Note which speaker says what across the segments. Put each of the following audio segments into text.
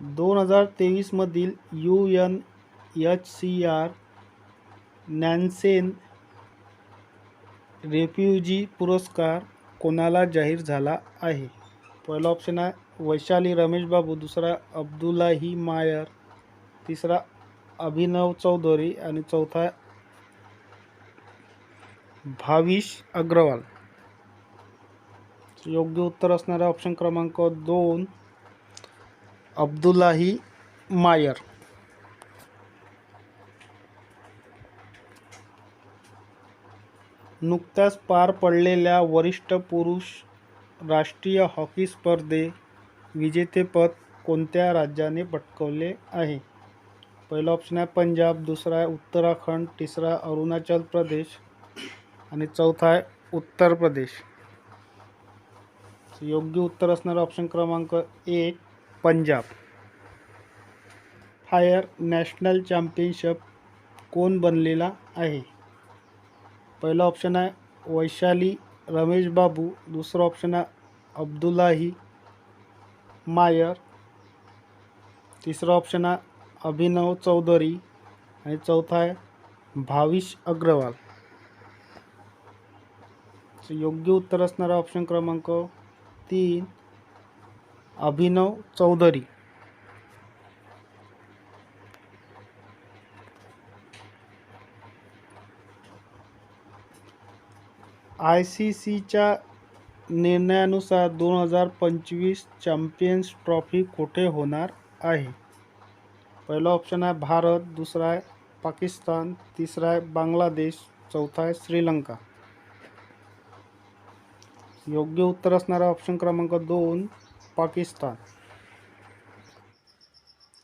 Speaker 1: दोन हजार तेवीसमधील U N H C R Nansen refugee पुरस्कार कोणाला जाहीर झाला आहे? पहिला ऑप्शन आहे वैशाली रमेश बाबू दुसरा अब्दुल्लाही मायर तिसरा अभिनव चौधरी आणि चौथा भाविश अग्रवाल. योग्य उत्तर असणारा ऑप्शन क्रमांक दोन अब्दुलाही मायर. नुकत्याच पार पडलेल्या वरिष्ठ पुरुष राष्ट्रीय हॉकी स्पर्धे विजेतेपद कोणत्या राज्याने पटकवले आहे? पहिला ऑप्शन आहे पंजाब दुसरा आहे उत्तराखंड तिसरा अरुणाचल प्रदेश आणि चौथा आहे उत्तर प्रदेश. योग्य उत्तर असणारा ऑप्शन क्रमांक एक पंजाब. फायर नॅशनल चॅम्पियनशिप कोण बनलेला आहे? पहिला ऑप्शन आहे वैशाली रमेश बाबू. दुसरा ऑप्शन आहे अब्दुल्लाही मायर. तिसरा ऑप्शन आहे अभिनव चौधरी. आणि चौथा आहे भाविश अग्रवाल. योग्य उत्तर असणारा ऑप्शन क्रमांक तीन अभिनव चौधरी. आय सी सीच्या निर्णयानुसार दोन हजार पंचवीस चॅम्पियन्स ट्रॉफी कुठे होणार आहे? पहिला ऑप्शन आहे भारत दुसरा आहे पाकिस्तान तिसरा आहे बांगलादेश चौथा आहे श्रीलंका. योग्य उत्तर असणारा ऑप्शन क्रमांक दोन पाकिस्तान.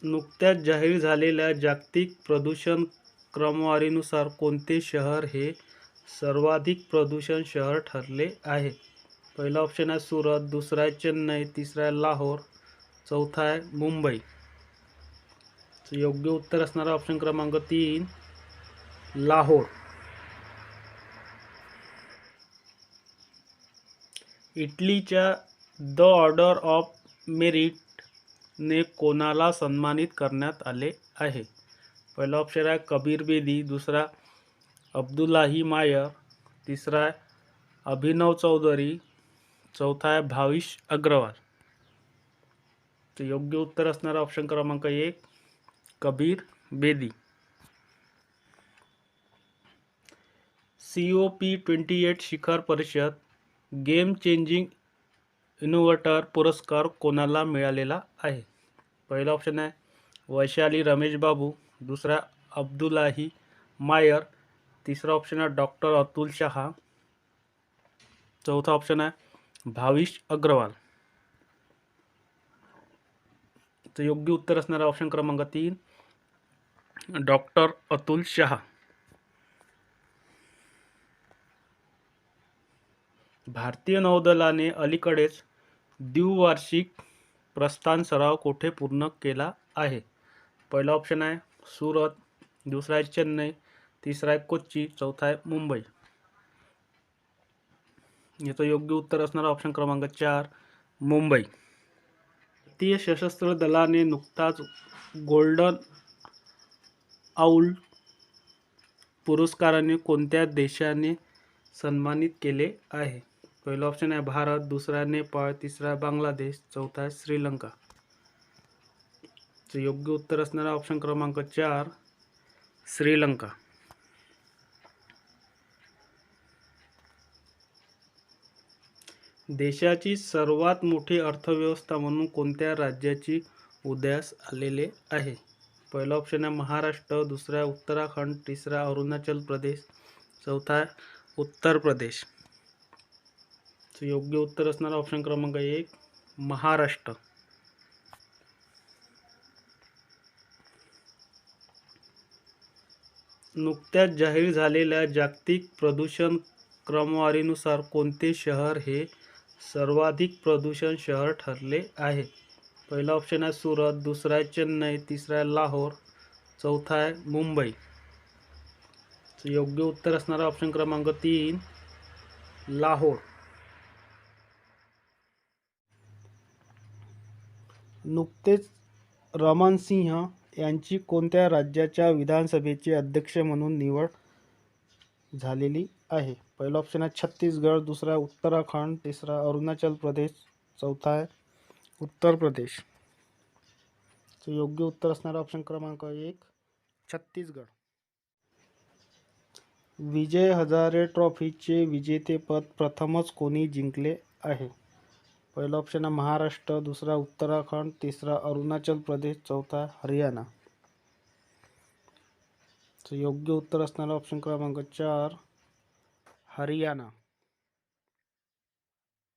Speaker 1: नुकत्याच जाहीर झालेल्या जागतिक प्रदूषण क्रमवारीनुसार कोणते शहर हे सर्वाधिक प्रदूषण शहर ठरले आहे? पहिला ऑप्शन आहे सुरत दुसरा आहे चेन्नई तिसरा आहे लाहोर चौथा आहे मुंबई. योग्य उत्तर असणारा ऑप्शन क्रमांक तीन लाहोर. इटलीच्या द ऑर्डर ऑफ़ मेरिटने कोणाला सन्मानित करण्यात आले आहे. पहिला ऑप्शन आहे कबीर बेदी, दुसरा अब्दुलाही मायर, तिसरा अभिनव चौधरी, चौथा आहे भाविश अग्रवाल. तर योग्य उत्तर असणारा ऑप्शन क्रमांक एक, Kabir Bedi. C O P twenty eight शिखर परिषद गेम चेंजिंग इनोव्हेटर पुरस्कार कोणाला मिळालेला आहे? पहिला ऑप्शन आहे वैशाली रमेश बाबू दुसरा अब्दुलाही मायर तिसरा ऑप्शन आहे डॉक्टर अतुल शहा चौथा ऑप्शन आहे भाविश अग्रवाल. तर योग्य उत्तर असणारा ऑप्शन क्रमांक तीन डॉक्टर अतुल शहा. भारतीय नौदलाने अलीकडेच द्विवार्षिक प्रस्थान सराव कोठे पूर्ण केला आहे? पहिला ऑप्शन आहे सुरत दुसरा आहे चेन्नई तिसरा आहे कोच्ची चौथा आहे मुंबई. याचं योग्य उत्तर असणारा ऑप्शन क्रमांक चार मुंबई. भारतीय सशस्त्र दलाने नुकताच गोल्डन आऊल पुरस्काराने कोणत्या देशाने सन्मानित केले आहे? पहिला ऑप्शन आहे भारत दुसरा नेपाळ तिसरा बांगलादेश चौथा आहे श्रीलंका. योग्य उत्तर असणारा ऑप्शन क्रमांक चार श्रीलंका. देशाची सर्वात मोठी अर्थव्यवस्था म्हणून कोणत्या राज्याची उदयास आलेले आहे? पहिला ऑप्शन आहे महाराष्ट्र दुसरा उत्तराखंड तिसरा अरुणाचल प्रदेश चौथा उत्तर प्रदेश. योग्य उत्तर असणारा ऑप्शन क्रमांक एक महाराष्ट्र. नुकत्याच जाहीर झालेल्या जागतिक प्रदूषण क्रमवारीनुसार कोणते शहर हे सर्वाधिक प्रदूषण शहर ठरले आहे? पहिला ऑप्शन आहे सुरत दुसरा आहे चेन्नई तिसरा आहे लाहोर चौथा आहे मुंबई. योग्य उत्तर असणारा ऑप्शन क्रमांक तीन लाहोर. नुकतेच रमण सिंह यांची कोणत्या राज्याच्या विधानसभेचे अध्यक्ष म्हणून निवड झालेली आहे? पहिला ऑप्शन आहे छत्तीसगड दुसरा उत्तराखंड तिसरा अरुणाचल प्रदेश चौथा आहे उत्तर प्रदेश. योग्य उत्तर असणारा ऑप्शन क्रमांक एक छत्तीसगड. विजय हजारे ट्रॉफीचे विजेतेपद प्रथमच कोणी जिंकले आहे? पहिला ऑप्शन आहे महाराष्ट्र दुसरा उत्तराखंड तिसरा अरुणाचल प्रदेश चौथा हरियाणा. तर योग्य उत्तर असणारा ऑप्शन क्रमांक चार हरियाणा.